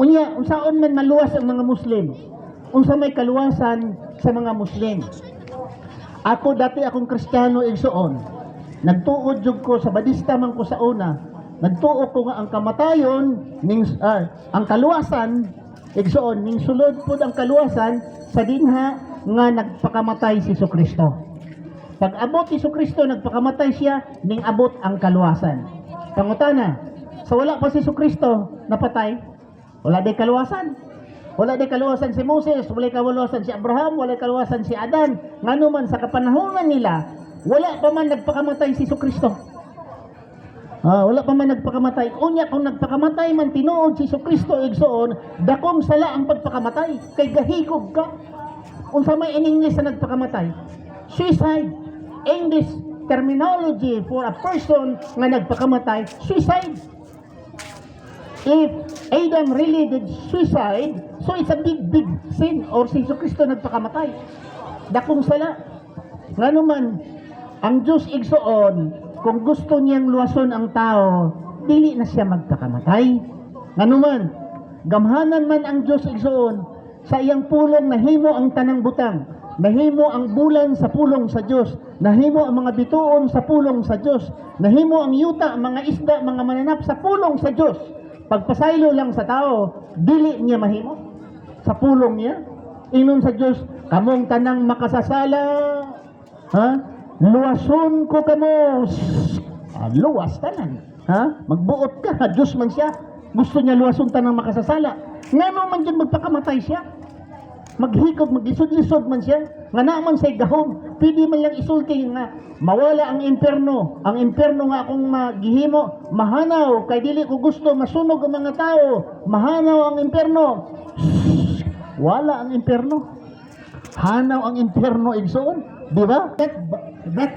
Unya, unsaon man maluwas ang mga Muslim? Unsa may kaluwasan sa mga Muslim? Ako dati akong Kristiyano igsuon. Nagtuod jud ko sa badista man ko sa una. Nagtuo ko nga ang kamatayon ning ah, ang kaluwasan igsuon ning sulod pud ang kaluwasan sa dinha nga nagpakamatay si Kristo. Pag abot ni Kristo nagpakamatay siya ning abot ang kaluwasan. Pangutana, sa wala pa si Kristo napatay, wala day kaluwasan. Wala day kaluwasan si Moses, wala kaluwasan si Abraham, wala kaluwasan si Adan. Ngano man sa kapanahonan nila, wala pa man nagpakamatay si Kristo. Ah, wala pa man nagpakamatay. Unya kung nagpakamatay man tinuod si Kristo igsoon, dakong sala ang pagpakamatay. Kay gahigog ka. Unsa may in English sa nagpakamatay? Suicide. English terminology for a person nga nagpakamatay, suicide. If Adam really did suicide, so it's a big, big sin or si Kristo nagpakamatay. Dakong sala. Nga naman, ang Diyos igsoon, kung gusto niyang luwason ang tao, dili na siya magpakamatay. Nga naman, gamhanan man ang Diyos igsoon, sa iyang pulong nahimo ang tanang butang, nahimo ang bulan sa pulong sa Diyos, nahimo ang mga bituon sa pulong sa Diyos, nahimo ang yuta, mga isda, mga mananap sa pulong sa Diyos. Pagpasaylo lang sa tao, dili niya mahimo sa pulong niya. Inon sa Diyos, kamong tanang makasasala, ha? Luwason ko kamo. Ah, luwas tanan. Ha? Magbuot ka, ha? Diyos man siya. Gusto niya luwason tanang makasasala. Nga man dyan magpakamatay siya. Maghikog, magisod-lisod man siya. Nga naman sa gahom. Pwede man lang isulti nga mawala ang imperno. Ang imperno nga akong magihimo, mahanaw. Kay dili ko gusto masunog ang mga tao. Mahanaw ang imperno. Wala ang imperno. Hanaw ang imperno igsoon. Di ba? That, that